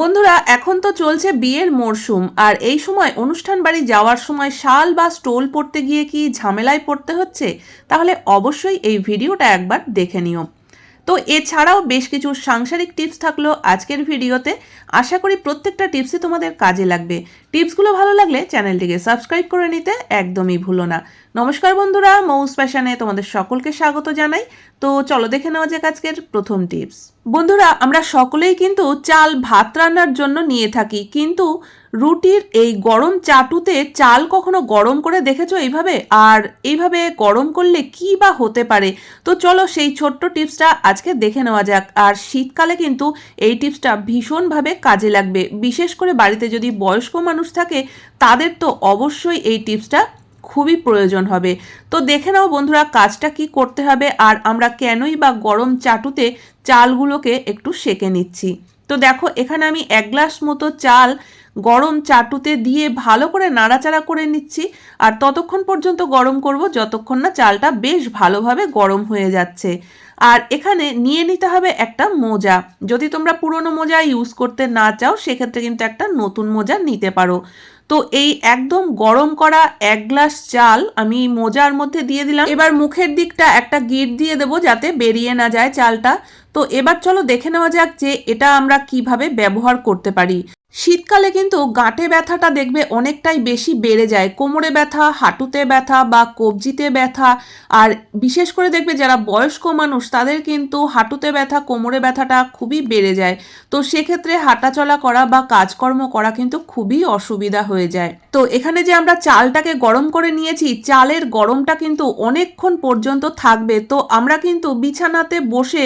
বন্ধুরা, এখন তো চলছে বিয়ের মরশুম আর এই সময় অনুষ্ঠান বাড়ি যাওয়ার সময় শাল বা স্টোল পড়তে গিয়ে কি ঝামেলায় পড়তে হচ্ছে? তাহলে অবশ্যই এই ভিডিওটা একবার দেখে নিও। তো এছাড়াও বেশ কিছু সাংসারিক টিপস থাকল আজকের ভিডিওতে। আশা করি প্রত্যেকটা টিপসই তোমাদের কাজে লাগবে। টিপসগুলো ভালো লাগলে চ্যানেলটিকে সাবস্ক্রাইব করে নিতে একদমই ভুলো না। নমস্কার বন্ধুরা মৌস ফ্যাশনে তোমাদের সকলকে স্বাগত জানাই। তো চলো দেখে নেওয়া যাক আজকের প্রথম টিপস। বন্ধুরা, আমরা সকলেই কিন্তু চাল ভাত রান্নার জন্য নিয়ে থাকি, কিন্তু রুটির এই গরম চাটুতে চাল কখনো গরম করে দেখেছ এইভাবে? আর এইভাবে গরম করলে কি বা হতে পারে? তো চলো সেই ছোট্ট টিপসটা আজকে দেখে নেওয়া যাক। আর শীতকালে কিন্তু এই টিপসটা ভীষণভাবে কাজে লাগবে। বিশেষ করে বাড়িতে যদি বয়স্ক মানুষ থাকে, তাদের তো অবশ্যই এই টিপসটা খুবই প্রয়োজন হবে। তো দেখে নাও বন্ধুরা, কাজটা কি করতে হবে আর আমরা কেনই বা গরম চাটুতে চালগুলোকে একটু সেকে নিচ্ছি। তো দেখো, এখানে আমি এক গ্লাস মতো চাল গরম চাটুতে দিয়ে ভালো করে নাড়াচাড়া করে নিচ্ছি আর ততক্ষণ পর্যন্ত গরম করব, যতক্ষণ না চালটা বেশ ভালোভাবে গরম হয়ে যাচ্ছে। আর এখানে নিয়ে নিতে হবে একটা মোজা। যদি তোমরা পুরনো মোজা ইউজ করতে না চাও, সেক্ষেত্রে কিন্তু একটা নতুন মোজা নিতে পারো। তো এই একদম গরম করা এক গ্লাস চাল আমি মোজার মধ্যে দিয়ে দিলাম। এবার মুখের দিকটা একটা গিট দিয়ে দেবো যাতে বেরিয়ে না যায় চালটা। তো এবার চলো দেখে নেওয়া যাক যে এটা আমরা কীভাবে ব্যবহার করতে পারি। শীতকালে কিন্তু গাঁটে ব্যথাটা দেখবে অনেকটাই বেশি বেড়ে যায়। কোমরে ব্যথা, হাঁটুতে ব্যথা বা কবজিতে ব্যথা। আর বিশেষ করে দেখবে যারা বয়স্ক মানুষ, তাদের কিন্তু হাঁটুতে ব্যথা, কোমরে ব্যথাটা খুবই বেড়ে যায়। তো সেক্ষেত্রে হাঁটাচলা করা বা কাজকর্ম করা কিন্তু খুবই অসুবিধা হয়ে যায়। তো এখানে যে আমরা চালটাকে গরম করে নিয়েছি, চালের গরমটা কিন্তু অনেকক্ষণ পর্যন্ত থাকবে। তো আমরা কিন্তু বিছানাতে বসে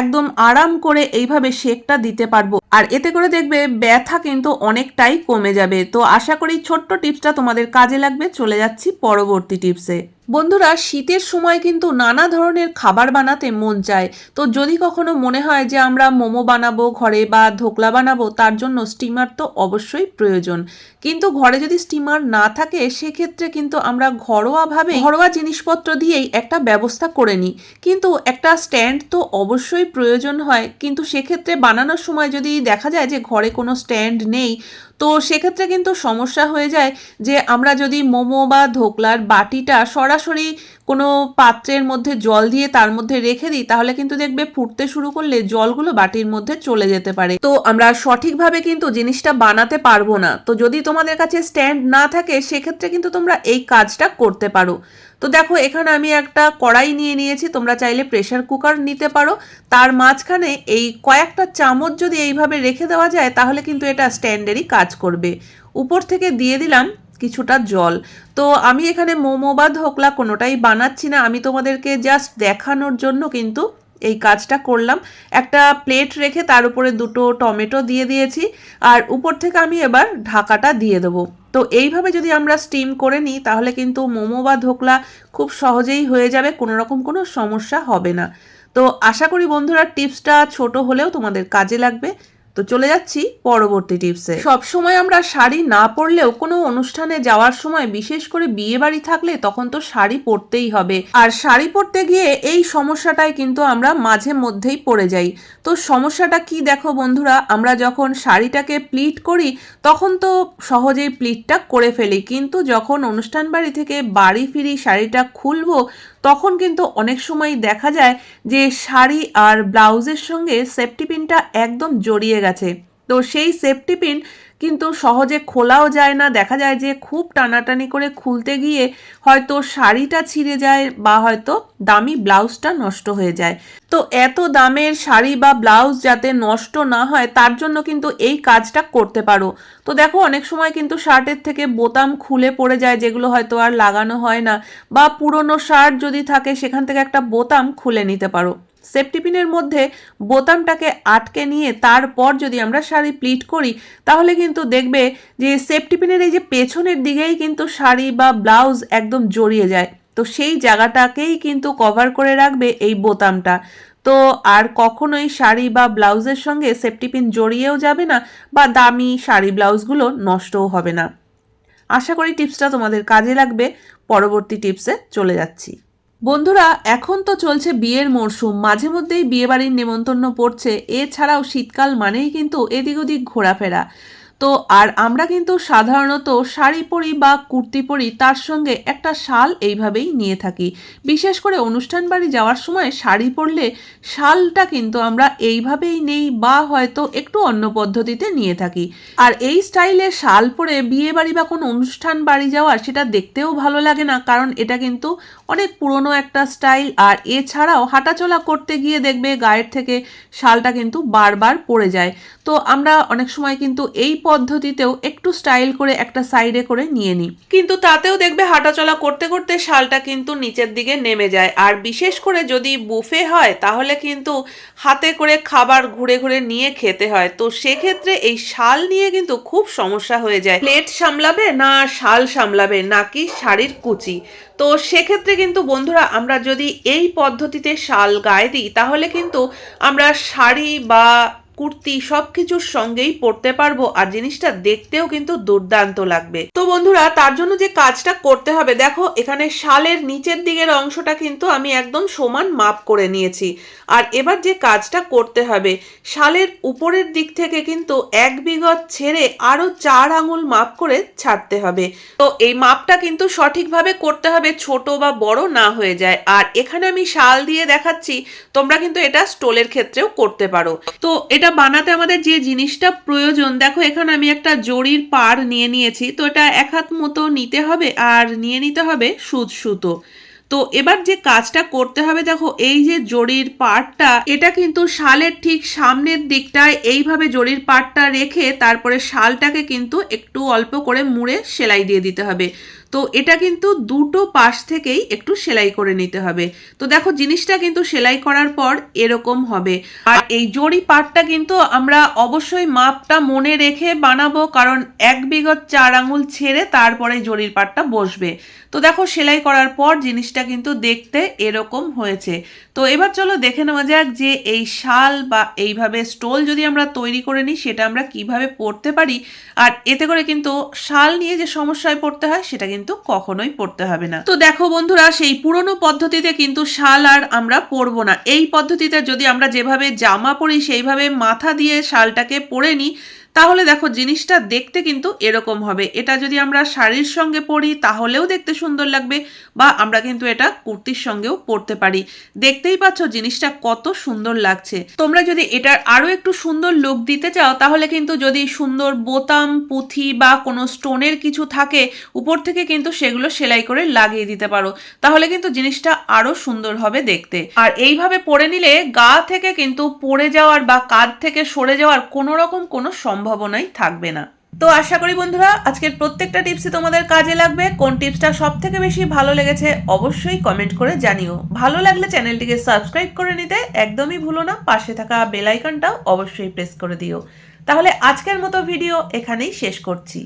একদম আরাম করে এইভাবে শেকটা দিতে পারব। আর এতে করে দেখবে ব্যথা কিন্তু অনেকটাই কমে যাবে। তো আশা করি ছোট্ট টিপসটা তোমাদের কাজে লাগবে। চলে যাচ্ছি পরবর্তী টিপসে। বন্ধুরা, শীতের সময় কিন্তু নানা ধরনের খাবার বানাতে মন চায়। তো যদি কখনো মনে হয় যে আমরা মোমো বানাবো, ঘরে বা ধোকলা বানাবো, তার জন্য স্টিমার তো অবশ্যই প্রয়োজন। কিন্তু ঘরে যদি স্টিমার না থাকে, সেক্ষেত্রে কিন্তু আমরা ঘরোয়াভাবে ঘরোয়া জিনিসপত্র দিয়েই একটা ব্যবস্থা করে নিই। কিন্তু একটা স্ট্যান্ড তো অবশ্যই প্রয়োজন হয়। কিন্তু সেক্ষেত্রে বানানোর সময় যদি দেখা যায় যে ঘরে কোনো স্ট্যান্ড নেই তো সেক্ষেত্রে কিন্তু সমস্যা হয়ে যায় যে আমরা যদি মোমো বা ধোকলার বাটিটা সরাসরি কোনো পাত্রের মধ্যে জল দিয়ে তার মধ্যে রেখে দিই, তাহলে কিন্তু দেখবে ফুটতে শুরু করলে জলগুলো বাটির মধ্যে চলে যেতে পারে। তো আমরা সঠিকভাবে কিন্তু জিনিসটা বানাতে পারব না। তো যদি তোমাদের কাছে স্ট্যান্ড না থাকে, সেক্ষেত্রে কিন্তু তোমরা এই কাজটা করতে পারো। তো দেখো, এখানে আমি একটা কড়াই নিয়ে নিয়েছি, তোমরা চাইলে প্রেশার কুকার নিতে পারো। তার মাঝখানে এই কয়েকটা চামচ যদি এইভাবে রেখে দেওয়া যায়, তাহলে কিন্তু এটা স্ট্যান্ডেরই কাজ করবে। উপর থেকে দিয়ে দিলাম কিছুটা জল। তো আমি এখানে মোমো বা ধোকলা কোনোটাই বানাচ্ছি না, আমি তোমাদেরকে জাস্ট দেখানোর জন্য কিন্তু এই কাজটা করলাম। একটা প্লেট রেখে তার উপরে দুটো টমেটো দিয়ে দিয়েছি। আর উপর থেকে আমি এবার ঢাকাটা দিয়ে দেবো। তো এইভাবে যদি আমরা স্টিম করে নিই, তাহলে কিন্তু মোমো বা ধোকলা খুব সহজেই হয়ে যাবে, কোনো রকম কোনো সমস্যা হবে না। তো আশা করি বন্ধুরা টিপসটা ছোট হলেও তোমাদের কাজে লাগবে। তো চলে যাচ্ছি পরবর্তী টিপসে। সব সময় আমরা শাড়ি না পরলেও কোনো অনুষ্ঠানে যাওয়ার সময় বিশেষ করে বিয়ে বাড়ি থাকলে তখন তো শাড়ি পরতেই হবে। আর শাড়ি পরতে গিয়ে এই সমস্যাটাই কিন্তু আমরা মাঝে মধ্যেই পড়ে যাই। তো সমস্যাটা কি দেখো বন্ধুরা, আমরা যখন শাড়িটাকে প্লিট করি, তখন তো সহজেই প্লিটটা করে ফেলি। কিন্তু যখন অনুষ্ঠান বাড়ি থেকে বাড়ি ফিরি, শাড়িটা খুলবো তখন কিন্তু অনেক সময় দেখা যায় যে শাড়ি আর ব্লাউজের সঙ্গে সেফটি পিনটা একদম জড়িয়ে গেছে। তো সেই সেফটি পিন কিন্তু সহজে খোলাও যায় না। দেখা যায় যে খুব টানাটানি করে খুলতে গিয়ে হয়তো শাড়িটা ছিঁড়ে যায় বা হয়তো দামি ব্লাউজটা নষ্ট হয়ে যায়। তো এত দামের শাড়ি বা ব্লাউজ যাতে নষ্ট না হয়, তার জন্য কিন্তু এই কাজটা করতে পারো। তো দেখো, অনেক সময় কিন্তু শার্টের থেকে বোতাম খুলে পড়ে যায়, যেগুলো হয়তো আর লাগানো হয় না বা পুরনো শার্ট যদি থাকে, সেখান থেকে একটা বোতাম খুলে নিতে পারো। সেফটি পিনের মধ্যে বোতামটাকে আটকে নিয়ে তারপর যদি আমরা শাড়ি প্লিট করি, তাহলে কিন্তু দেখবে যে সেফটি পিনের এই যে পেছনের দিকেই কিন্তু শাড়ি বা ব্লাউজ একদম জড়িয়ে যায়। তো সেই জায়গাটাকেই কিন্তু কভার করে রাখবে এই বোতামটা। তো আর কখনোই শাড়ি বা ব্লাউজের সঙ্গে সেফটি পিন জড়িয়েও যাবে না বা দামি শাড়ি ব্লাউজগুলো নষ্টও হবে না। আশা করি টিপসটা তোমাদের কাজে লাগবে। পরবর্তী টিপসে চলে যাচ্ছি। বন্ধুরা, এখন তো চলছে বিয়ের মরশুম। মাঝে মধ্যেই বিয়ে বাড়ির নেমন্তন্ন পড়ছে। এছাড়াও শীতকাল মানেই কিন্তু এদিক ওদিক ঘোরাফেরা। তো আর আমরা কিন্তু সাধারণত শাড়ি পরি বা কুর্তি পরি, তার সঙ্গে একটা শাল এইভাবেই নিয়ে থাকি। বিশেষ করে অনুষ্ঠান বাড়ি যাওয়ার সময় শাড়ি পরলে শালটা কিন্তু আমরা এইভাবেই নেই বা হয়তো একটু অন্য পদ্ধতিতে নিয়ে থাকি। আর এই স্টাইলে শাল পরে বিয়ে বাড়ি বা কোনো অনুষ্ঠান বাড়ি যাওয়া সেটা দেখতেও ভালো লাগে না, কারণ এটা কিন্তু অনেক পুরনো একটা স্টাইল। আর এছাড়াও হাঁটাচলা করতে গিয়ে দেখবে গায়ের থেকে শালটা কিন্তু বারবার পড়ে যায়। তো আমরা অনেক সময় কিন্তু এই পদ্ধতিতেও একটু স্টাইল করে একটা সাইডে করে নিয়ে নিই। কিন্তু তাতেও দেখবে হাঁটাচলা করতে করতে শালটা কিন্তু নিচের দিকে নেমে যায়। আর বিশেষ করে যদি বুফে হয়, তাহলে কিন্তু হাতে করে খাবার ঘুরে ঘুরে নিয়ে খেতে হয়। তো সেক্ষেত্রে এই শাল নিয়ে কিন্তু খুব সমস্যা হয়ে যায়। প্লেট সামলাবে না শাল সামলাবে, নাকি শাড়ির কুচি? তো সেক্ষেত্রে কিন্তু বন্ধুরা আমরা যদি এই পদ্ধতিতে শাল গায়ে দিই, তাহলে কিন্তু আমরা শাড়ি বা কুর্তি সব কিছুর সঙ্গেই পরতে পারব আর জিনিসটা দেখতেও কিন্তু দুর্দান্ত লাগবে। তো বন্ধুরা, তার জন্য যে কাজটা করতে হবে, দেখো, এখানে শালের নিচের দিকের অংশটা কিন্তু আমি একদম সমান মাপ করে নিয়েছি। আর এবার যে কাজটা করতে হবে, শালের উপরের দিক থেকে কিন্তু এক বিগত ছেড়ে আরও চার আঙুল মাপ করে ছাড়তে হবে। তো এই মাপটা কিন্তু সঠিকভাবে করতে হবে, ছোট বা বড় না হয়ে যায়। আর এখানে আমি শাল দিয়ে দেখাচ্ছি, তোমরা কিন্তু এটা স্টোলের ক্ষেত্রেও করতে পারো। তো এটা বানাতে আমাদের যে জিনিসটা প্রয়োজন, দেখো এখানে আমি একটা জরির পাড় নিয়ে নিয়েছি, তো এটা এক হাত মতো নিতে হবে আর নিয়ে নিতে হবে সুদ সুতো। তো এবার যে কাজটা করতে হবে, দেখো এই যে জরির পাটটা এটা কিন্তু শালের ঠিক সামনের দিকটায় এইভাবে জরির পাটটা রেখে তারপরে শালটাকে কিন্তু একটু অল্প করে মুড়ে সেলাই দিয়ে দিতে হবে। তো এটা কিন্তু দুটো পাশ থেকেই একটু সেলাই করে নিতে হবে। তো দেখো জিনিসটা কিন্তু সেলাই করার পর এরকম হবে। আর এই জড়ি পাটটা কিন্তু আমরা অবশ্যই মাপটা মনে রেখে বানাবো, কারণ এক বিগত চার আঙুল ছেড়ে তারপরে জরির পাটটা বসবে। তো দেখো সেলাই করার পর জিনিসটা কিন্তু দেখতে এরকম হয়েছে। তো এবার চলো দেখে নেওয়া যাক যে এই শাল বা এইভাবে স্টোল যদি আমরা তৈরি করে নিই, সেটা আমরা কীভাবে পড়তে পারি। আর এতে করে কিন্তু শাল নিয়ে যে সমস্যায় পড়তে হয়, সেটা কিন্তু কখনোই পড়তে হবে না। তো দেখো বন্ধুরা, সেই পুরনো পদ্ধতিতে কিন্তু শাল আর আমরা পরবো না। এই পদ্ধতিতে যদি আমরা যেভাবে জামা পরি, সেইভাবে মাথা দিয়ে শালটাকে পরে নিই তাহলে দেখো জিনিসটা দেখতে কিন্তু এরকম হবে। এটা যদি আমরা শাড়ির সঙ্গে পরি, তাহলেও দেখতে সুন্দর লাগবে বা আমরা কিন্তু এটা কুর্তির সঙ্গেও পরতে পারি। দেখতেই পাচ্ছ জিনিসটা কত সুন্দর লাগছে। তোমরা যদি এটার আরও একটু সুন্দর লুক দিতে চাও, তাহলে কিন্তু যদি সুন্দর বোতাম, পুঁথি বা কোনো স্টোনের কিছু থাকে, উপর থেকে কিন্তু সেগুলো সেলাই করে লাগিয়ে দিতে পারো। তাহলে কিন্তু জিনিসটা আরও সুন্দর হবে দেখতে। আর এইভাবে পরে নিলে গা থেকে কিন্তু পড়ে যাওয়ার বা কাঁধ থেকে সরে যাওয়ার কোনো রকম কোনো সম্ভাবনাই থাকবে না। তো আশা করি বন্ধুরা, আজকের প্রত্যেকটা টিপসই তোমাদের কাজে লাগবে। কোন টিপসটা সব থেকে বেশি ভালো লেগেছে অবশ্যই কমেন্ট করে জানিও। ভালো লাগলে চ্যানেলটিকে সাবস্ক্রাইব করে নিতে একদমই ভুলো না। পাশে থাকা বেলাইকনটাও অবশ্যই প্রেস করে দিও। তাহলে আজকের মতো ভিডিও এখানেই শেষ করছি।